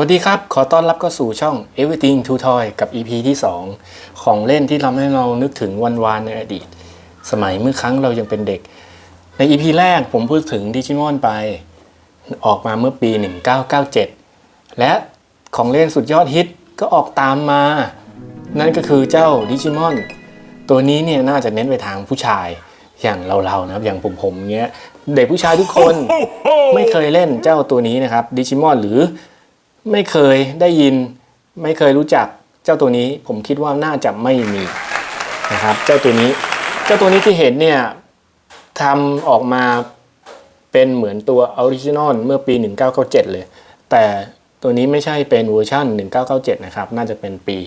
วัสดีครับ ขอต้อนรับเข้าสู่ช่อง Everything to Toy กับ EP ที่ 2 ของเล่นที่ทำให้เรานึกถึงวันวานในอดีต สมัยเมื่อครั้งเรายังเป็นเด็ก ใน EP แรกผมพูดถึงดิจิมอนไป ออกมาเมื่อปี 1997 และของเล่นสุดยอดฮิตก็ออกตามมา นั่นก็คือเจ้าดิจิมอนตัวนี้เนี่ยน่าจะเน้นไปทางผู้ชายอย่างเราๆนะครับอย่างผมผมๆเงี้ยเด็กผู้ชายทุกคนไม่เคยเล่นเจ้าตัวนี้นะครับดิจิมอนหรือ ไม่เคยได้ยิน ไม่เคยรู้จักเจ้าตัวนี้ ผมคิดว่าน่าจะไม่มีนะครับ เจ้าตัวนี้ เจ้าตัวนี้ที่เห็นเนี่ยทำออกมาเป็นเหมือนตัวออริจินอลเมื่อปี 1997 เลย แต่ตัวนี้ไม่ใช่เป็นเวอร์ชัน1997 นะครับ น่าจะเป็นปี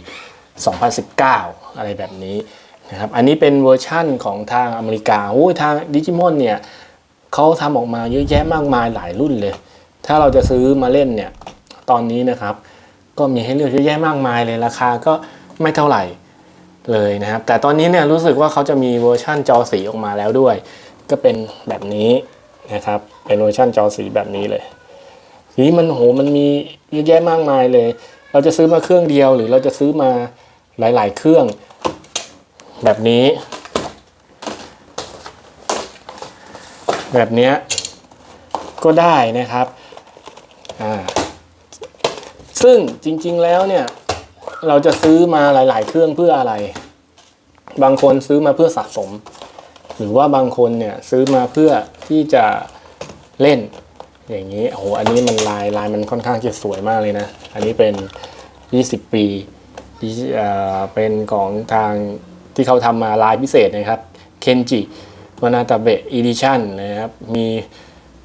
2019 อะไรแบบนี้นะครับ อันนี้เป็นเวอร์ชั่นของทางอเมริกาโอ้ยทางดิจิมอนเนี่ยเขาทำออกมาเยอะแยะมากมายหลายรุ่นเลย ถ้าเราจะซื้อมาเล่นเนี่ย ตอนนี้นะครับ ก็มีให้เลือกเยอะแยะมากมายเลยราคาก็ไม่เท่าไหร่เลยนะครับ แต่ตอนนี้เนี่ยรู้สึกว่าเขาจะมีเวอร์ชั่นจอสีออกมาแล้วด้วย ก็เป็นแบบนี้นะครับ เป็นเวอร์ชั่นจอสีแบบนี้เลยสีมันโหมันมีเยอะแยะมากมายเลย เราจะซื้อมาเครื่องเดียวหรือเราจะซื้อมาหลาย ๆ เครื่องแบบนี้ แบบเนี้ยก็ได้นะครับ อ่า ซึ่งจริงๆแล้วเนี่ยเราจะซื้อมาหลาย ๆ เครื่องเพื่ออะไร บางคนซื้อมาเพื่อสะสม หรือว่าบางคนเนี่ยซื้อมาเพื่อที่จะเล่นอย่างนี้โอ้โหอันนี้มันลายลายมันค่อนข้างจะสวยมากเลยนะ อันนี้เป็น 20 ปีที่เอ่อเป็นของทางที่เขาทำมาลายพิเศษนะครับเคนจิวานาตาเบะอีดิชั่นนะครับ มี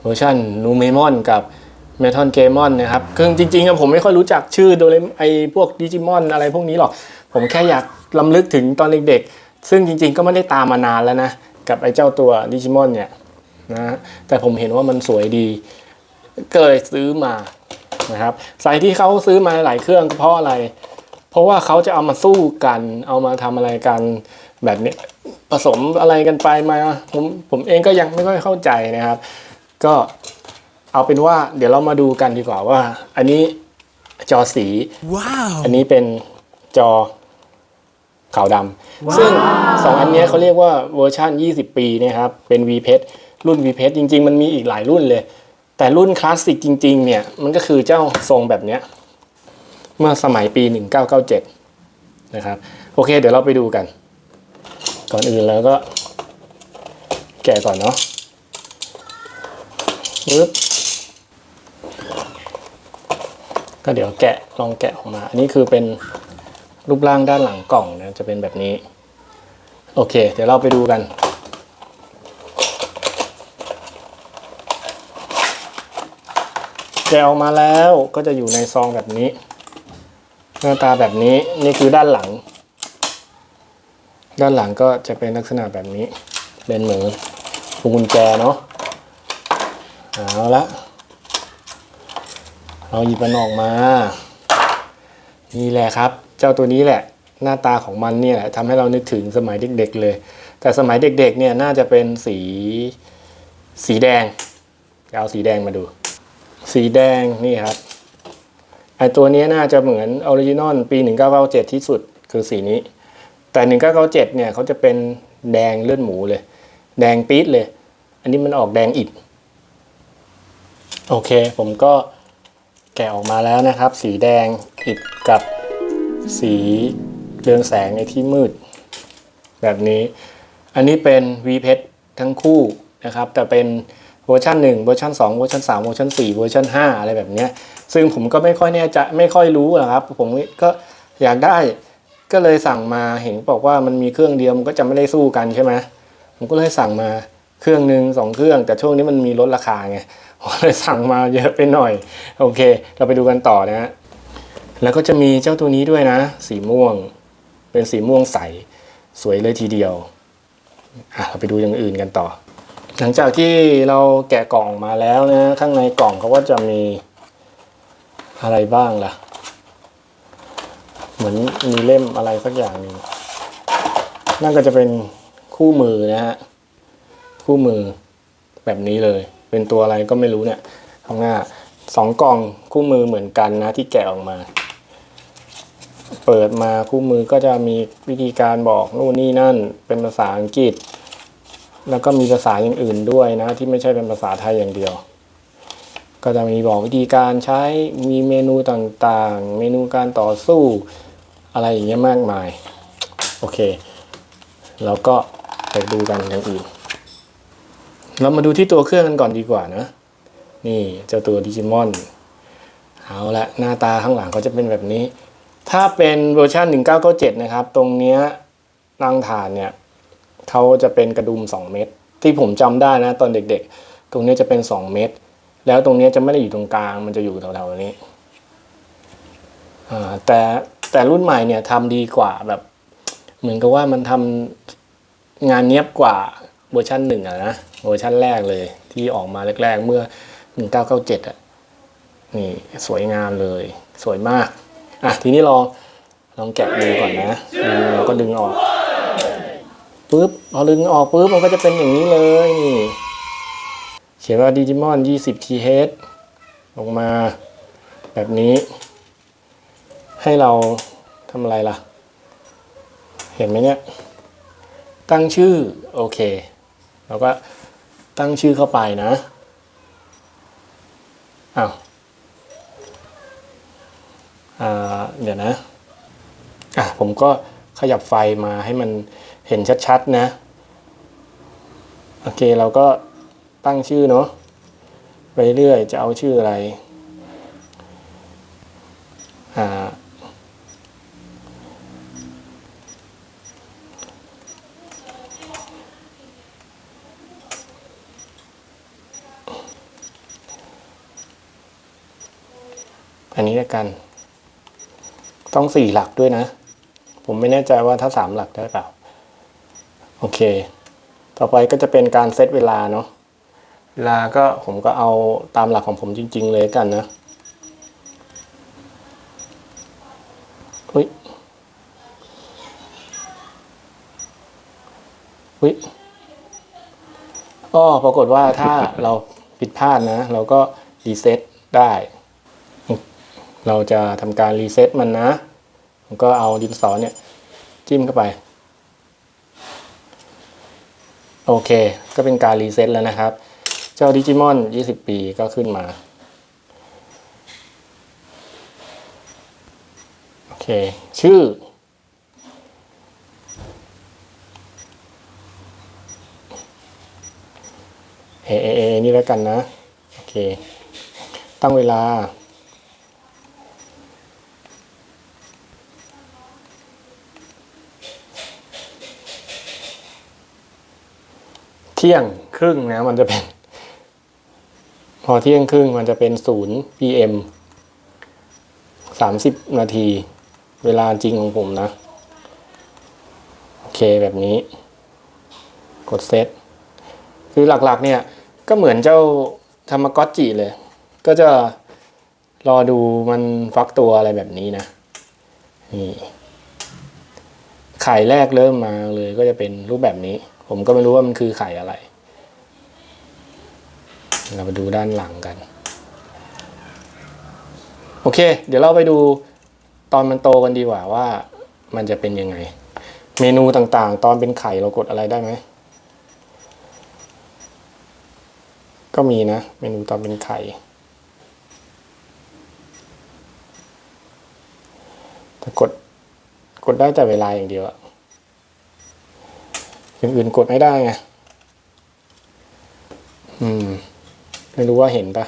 เวอร์ชันนูเมมอนกับ เมทัลเกมอนนะครับคือจริงๆผมไม่ค่อยรู้จักชื่อโดเรมไอพวกดิจิมอนอะไรพวกนี้หรอก ผมแค่อยากลำลึกถึงตอนเด็กๆ ซึ่งจริงๆก็ไม่ได้ตามมานานแล้วนะ กับไอเจ้าตัวดิจิมอนเนี่ยนะแต่ผมเห็นว่ามันสวยดีก็เลยซื้อมานะครับสายที่เขาซื้อมาหลายเครื่องเพราะอะไร เพราะว่าเขาจะเอามาสู้กัน เอามาทำอะไรกันแบบนี้ผสมอะไรกันไปมาผมผมเองก็ยังไม่ค่อยเข้าใจนะครับ ก็ เอาเป็นว่าเดี๋ยวเรามาดูกันดีกว่าว่า อันนี้จอสี Wow. อันนี้เป็นจอขาวดำซึ่งสองอันเนี้ยเขาเรียกว่าเวอร์ชัน20 ปีนะครับ เป็น V p e t รุ่น V p e t จริง ๆ มันมีอีกหลายรุ่นเลย แต่รุ่นคลาสสิกจริง ๆ เนี่ย มันก็คือเจ้าทรงแบบเนี้ย เมื่อสมัยปี 1997 นะครับ โอเค เดี๋ยวเราไปดูกัน ก่อนอื่นแล้วก็แกะก่อนเนาะปึ๊บ ก็เดี๋ยวแกะลองแกะออกมา อันนี้คือเป็นรูปร่างด้านหลังกล่องนะจะเป็นแบบนี้ โอเค เดี๋ยวเราไปดูกัน แกะออกมาแล้วก็จะอยู่ในซองแบบนี้ หน้าตาแบบนี้นี่คือด้านหลัง ด้านหลังก็จะเป็นลักษณะแบบนี้ เป็นเหมือนพวงกุญแจเนาะเอาละ เราหยิบมันออกมา นี่แหละครับ เจ้าตัวนี้แหละ หน้าตาของมันเนี่ยแหละทำให้เรานึกถึงสมัยเด็ก ๆ เลย แต่สมัยเด็กๆเนี่ยน่าจะเป็นสีสีแดงเอาสีแดงมาดู สีแดงนี่ครับไอตัวนี้น่าจะเหมือนออริจินอลปี 1997 ที่สุดคือสีนี้ แต่ 1997 เนี่ยเขาจะเป็นแดงเลือดหมูเลย แดงปี๊ดเลย อันนี้มันออกแดงอิดโอเค ผมก็ แกะออกมาแล้วนะครับ สีแดงอิดกับสีเรืองแสงในที่มืด แบบนี้ อันนี้เป็น V p e t ทั้งคู่นะครับ แต่เป็นเวอร์ชัน1เวอร์ชัน2เวอร์ชัน3เวอร์ชัน4เวอร์ชัน5อะไรแบบนี้ซึ่งผมก็ไม่ค่อยแน่ใจไม่ค่อยรู้นะครับ ผมก็อยากได้ก็เลยสั่งมาเห็นบอกว่ามันมีเครื่องเดียวมันก็จะไม่ได้สู้กันใช่ไหมผมก็เลยสั่งมาเครื่องหนึ่งสองเครื่อง แต่ช่วงนี้มันมีลดราคาไง ผมเลยสั่งมาเยอะไปหน่อย โอเค เราไปดูกันต่อนะฮะแล้วก็จะมีเจ้าตัวนี้ด้วยนะ สีม่วง เป็นสีม่วงใส สวยเลยทีเดียวอะเราไปดูอย่างอื่นกันต่อ หลังจากที่เราแกะกล่องมาแล้วนะ ข้างในกล่องเขาก็จะมีอะไรบ้างล่ะ เหมือนมีเล่มอะไรสักอย่างหนึ่งนั่นก็จะเป็นคู่มือนะฮะ คู่มือแบบนี้เลย เป็นตัวอะไรก็ไม่รู้เนี่ยข้างหน้าสองกล่องคู่มือเหมือนกันนะที่แกะออกมา เปิดมาคู่มือก็จะมีวิธีการบอกนู่นนี่นั่นเป็นภาษาอังกฤษ แล้วก็มีภาษาอย่างอื่นด้วยนะ ที่ไม่ใช่เป็นภาษาไทยอย่างเดียว ก็จะมีบอกวิธีการใช้มีเมนูต่างๆ เมนูการต่อสู้อะไรอย่างเงี้ยมากมาย โอเค แล้วก็ไปดูกันอย่างอื่น เรามาดูที่ตัวเครื่องกันก่อนดีกว่านะ นี่เจ้าตัวดิจิมอนเอาละหน้าตาข้างหลังก็จะเป็นแบบนี้ ถ้าเป็นเวอร์ชัน1997 นะครับ ตรงเนี้ยรังฐานเนี่ยเขาจะเป็นกระดุม 2 เม็ดที่ผมจำได้นะตอนเด็กๆ ตรงเนี้ยจะเป็น 2 เม็ดแล้วตรงเนี้ยจะไม่ได้อยู่ตรงกลาง มันจะอยู่แถวๆนี้แต่แต่รุ่นใหม่เนี่ยทำดีกว่าแบบ เหมือนกับว่ามันทำงานเนี้ยบกว่า เวอร์ชันหนึ่งอะนะเวอร์ชันแรกเลยที่ออกมาแรกๆเมื่อ 1997อะนี่สวยงามเลย สวยมากอะทีนี้ลองลองแกะดูก่อนนะดึงแล้วก็ดึงออกปุ๊บพอดึงออกปุ๊บมันก็จะเป็นอย่างนี้เลยนี่เขียนว่าดิจิมอน 20 TH ลงมาแบบนี้ ให้เราทำอะไรล่ะ เห็นไหมเนี่ย ตั้งชื่อ โอเค แล้วก็ตั้งชื่อเข้าไปนะอ้าวอ่าเดี๋ยวนะอะผมก็ขยับไฟมาให้มันเห็นชัดๆนะ โอเคเราก็ตั้งชื่อเนาะไปเรื่อยจะเอาชื่ออะไร อ่า อันนี้แล้วกัน ต้องสี่หลักด้วยนะ ผมไม่แน่ใจว่าถ้าสามหลักได้เปล่า โอเค ต่อไปก็จะเป็นการเซตเวลาเนาะ เวลาก็ผมก็เอาตามหลักของผมจริง ๆ เลยกันนะอุ้ยอุ้ยอ้อปรากฏว่าถ้าเราผิดพลาดนะ เราก็รีเซ็ตได้ เราจะทำการรีเซ็ตมันนะผมก็เอาดินสอเนี่ยจิ้มเข้าไป โอเค ก็เป็นการรีเซ็ตแล้วนะครับ เจ้าดิจิมอน 20 ปีก็ขึ้นมา โอเค ชื่อ เอเอเอนี่แล้วกันนะ โอเค ตั้งเวลา ที่ยงครึ่งนะมันจะเป็น พอเที่ยงครึ่งมันจะเป็นศูนย์ PM สามสิบนาที เวลาจริงของผมนะ โอเคแบบนี้ กดเซตคือหลักๆเนี่ย ก็เหมือนเจ้าธรรมก๊อตจิเลย ก็จะรอดูมันฟักตัวอะไรแบบนี้นะ นี่ไข่แรกเริ่มมาเลยก็จะเป็นรูปแบบนี้ ผมก็ไม่รู้ว่ามันคือไข่อะไร เรามาดูด้านหลังกัน โอเค เดี๋ยวเราไปดูตอนมันโตกันดีกว่าว่ามันจะเป็นยังไง เมนูต่างๆ ตอนเป็นไข่เรากดอะไรได้ไหม ก็มีนะ เมนูตอนเป็นไข่ แต่กดกดได้แต่เวลาอย่างเดียวอะ อย่างอื่นกดไม่ได้ไง อืม ไม่รู้ว่าเห็นปะ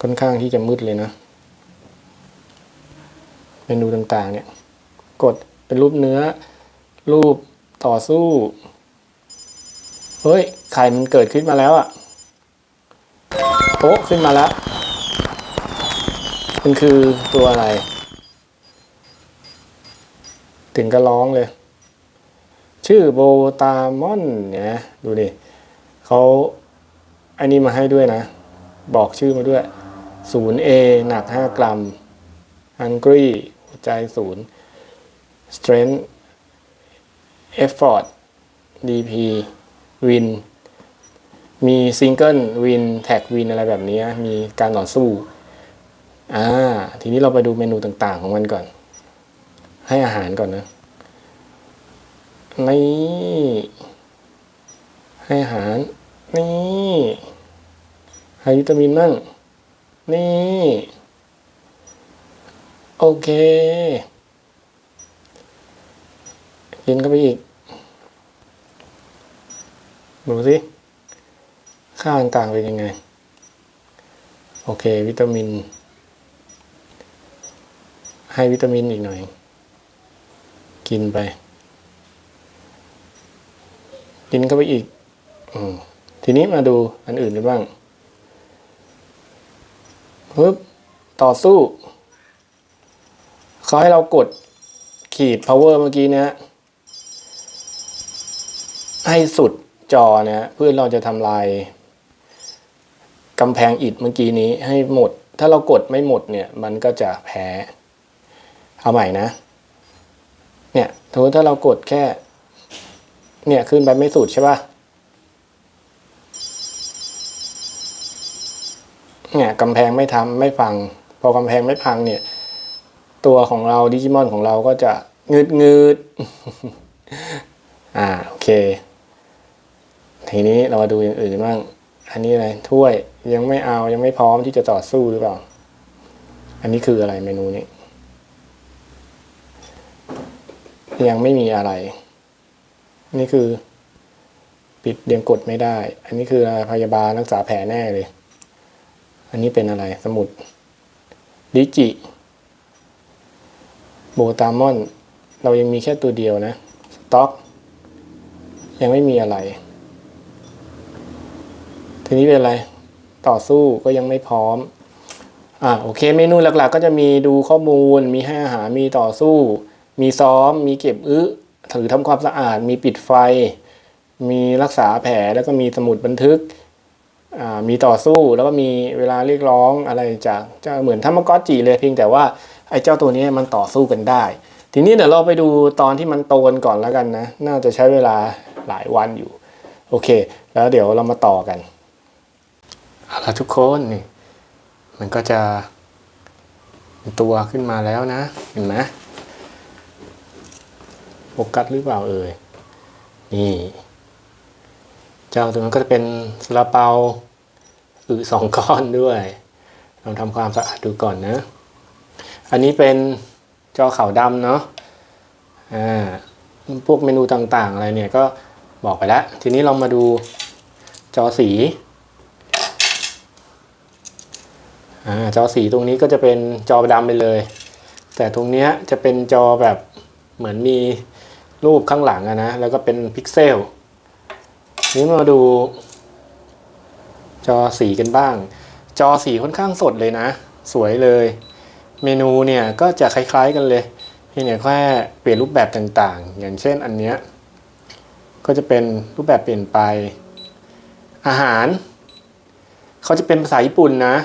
ค่อนข้างที่จะมืดเลยนะเมนูต่างๆ เนี่ย กดเป็นรูปเนื้อ รูปต่อสู้ เฮ้ย ไข่มันเกิดขึ้นมาแล้วอะ่ะโป๊ะขึ้นมาแล้วมันคือตัวอะไร ถึงก็ร้องเลย ชื่อโบตามอนเนี่ยดูดิเขาอันนี้มาให้ด้วยนะ บอกชื่อมาด้วย 0A หนัก 5 กรัม Hungry หัวใจศูนย์ Strength Effort DP Win มีซิงเกิลวินแท็กวินอะไรแบบนี้มีการต่อสู้อ่าทีนี้เราไปดูเมนูต่างๆของมันก่อน ให้อาหารก่อนนะ นี่ ให้อาหาร นี่ ให้วิตามินมั่ง นี่ โอเค กินเข้าไปอีก ดูสิ ค่าต่างๆเป็นยังไง โอเค วิตามิน ให้วิตามินอีกหน่อย กินไป กินเข้าไปอีกอทีนี้มาดูอันอื่นกันบ้างปึ๊บต่อสู้เขาให้เรากดขีด power เมื่อกี้เนี้ยให้สุดจอเนี่ยเพื่อเราจะทำลายกำแพงอิฐเมื่อกี้นี้ให้หมด ถ้าเรากดไม่หมดเนี่ยมันก็จะแพ้ เอาใหม่นะ เนี่ยถ้าเรากดแค่ เนี่ยขึ้นไปไม่สุดใช่ป่ะเนี่ยกำแพงไม่ทำไม่ฟัง พอกำแพงไม่พังเนี่ย ตัวของเราดิจิมอนของเราก็จะงืดงืดอ่าโอเค ทีนี้เรามาดูอย่างอื่นบ้างอันนี้อะไรถ้วยยังไม่เอายังไม่พร้อมที่จะต่อสู้หรือเปล่า อันนี้คืออะไรเมนูนี้ ยังไม่มีอะไร นี่คือ ปิดเดียงกดไม่ได้ อันนี้คือพยาบาลรักษาแผลแน่เลย อันนี้เป็นอะไรสมุดดิจิโบตามอน เรายังมีแค่ตัวเดียวนะ สต็อก ยังไม่มีอะไร ทีนี้เป็นอะไร ต่อสู้ก็ยังไม่พร้อมอ่าโอเค เมนูหลักๆ ก็จะมีดูข้อมูล มีให้อาหาร มีต่อสู้ มีซ้อม มีเก็บอึ ถือทำความสะอาด มีปิดไฟ มีรักษาแผลแล้วก็มีสมุดบันทึกมีต่อสู้แล้วก็มีเวลาเรียกร้องอะไรจากจะเหมือนทามากอจีเลยเพียงแต่ว่าไอ้เจ้าตัวนี้มันต่อสู้กันได้ ทีนี้เดี๋ยวเราไปดูตอนที่มันโตกันก่อนแล้วกันนะ น่าจะใช้เวลาหลายวันอยู่ โอเค แล้วเดี๋ยวเรามาต่อกันเอาละทุกคนนี่มันก็จะเป็นตัวขึ้นมาแล้วนะ เห็นไหม กัสหรือเปล่าเอ่ย นี่ เจ้าตัวนั้นก็จะเป็นซาลาเปาอือสองก้อนด้วย ลองทำความสะอาดดูก่อนนะ อันนี้เป็นจอขาวดำเนาะ อ่า พวกเมนูต่างๆ อะไรเนี่ยก็บอกไปแล้ว ทีนี้เรามาดูจอสี อ่า จอสีตรงนี้ก็จะเป็นจอดำไปเลย แต่ตรงเนี้ยจะเป็นจอแบบเหมือนมี รูปข้างหลังอะนะ แล้วก็เป็นพิกเซล นี้มาดู จอสีกันบ้าง จอสีค่อนข้างสดเลยนะ สวยเลย เมนูเนี่ยก็จะคล้ายๆกันเลย เพียงแต่แค่เปลี่ยนรูปแบบต่างๆ อย่างเช่นอันเนี้ย ก็จะเป็นรูปแบบเปลี่ยนไป อาหาร เขาจะเป็นภาษาญี่ปุ่นนะ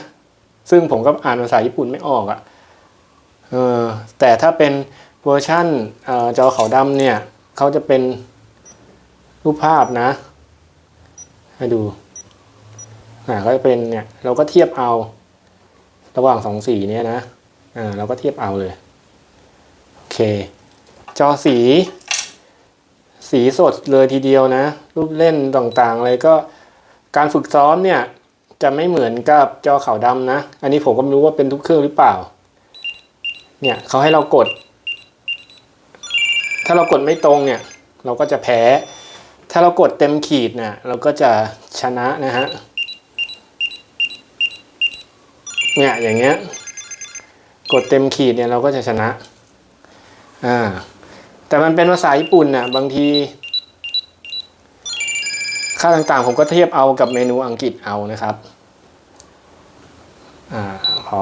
ซึ่งผมก็อ่านภาษาญี่ปุ่นไม่ออกอะ่ะเออแต่ถ้าเป็น เวอร์ชันจอขาวดำเนี่ยเขาจะเป็นรูปภาพนะ ให้ดูอ่าก็จะเป็นเนี่ยเราก็เทียบเอา ระหว่างสองสีเนี้ยนะอ่าเราก็เทียบเอาเลย โอเค จอสี สีสดเลยทีเดียวนะ รูปเล่นต่างๆอะไรก็การฝึกซ้อมเนี่ยจะไม่เหมือนกับจอขาวดำนะ อันนี้ผมก็ไม่รู้ว่าเป็นทุกเครื่องหรือเปล่า เนี่ยเขาให้เรากด ถ้าเรากดไม่ตรงเนี่ยเราก็จะแพ้ ถ้าเรากดเต็มขีดเนี่ยเราก็จะชนะนะฮะเนี่ยอย่างเงี้ยกดเต็มขีดเนี่ยเราก็จะชนะอ่าแต่มันเป็นภาษาญี่ปุ่นน่ะบางที ค่าต่างๆ ผมก็เทียบเอากับเมนูอังกฤษเอานะครับอ่าพอ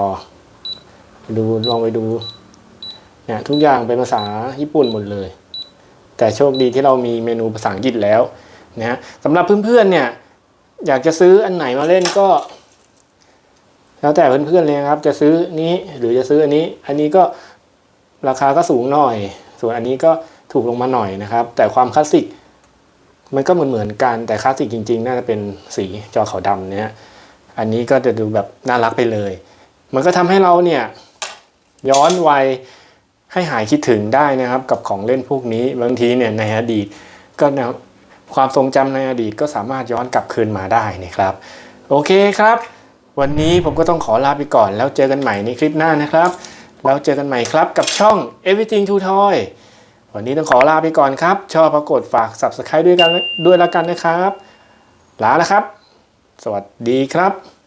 ดูลองไปดู นี่ยทุกอย่างเป็นภาษาญี่ปุ่นหมดเลย แต่โชคดีที่เรามีเมนูภาษาอังกฤษแล้วนะฮะสำหรับเพื่อนๆเนี่ย อยากจะซื้ออันไหนมาเล่นก็ แล้วแต่เพื่อนๆเลยครับ จะซื้อนี้หรือจะซื้ออันนี้ อันนี้ก็ราคาก็สูงหน่อย ส่วนอันนี้ก็ถูกลงมาหน่อยนะครับ แต่ความคลาสสิกมันก็เหมือนเหมือนๆกันแต่คลาสสิกจริงๆ น่าจะเป็นสีจอขาวดำเนี่ยอันนี้ก็จะดูแบบน่ารักไปเลย มันก็ทำให้เราเนี่ยย้อนวัย ให้หายคิดถึงได้นะครับกับของเล่นพวกนี้บางทีเนี่ยในอดีตก็นวความทรงจำในอดีตก็สามารถย้อนกลับคืนมาได้นะครับ โอเคครับ วันนี้ผมก็ต้องขอลาไปก่อน แล้วเจอกันใหม่ในคลิปหน้านะครับ แล้วเจอกันใหม่ครับกับช่อง Everything to Toy วันนี้ต้องขอลาไปก่อนครับ ชอบปรากฏฝาก Subscribe ด้วยกันด้วยละกันนะครับ ลาแล้วครับ สวัสดีครับ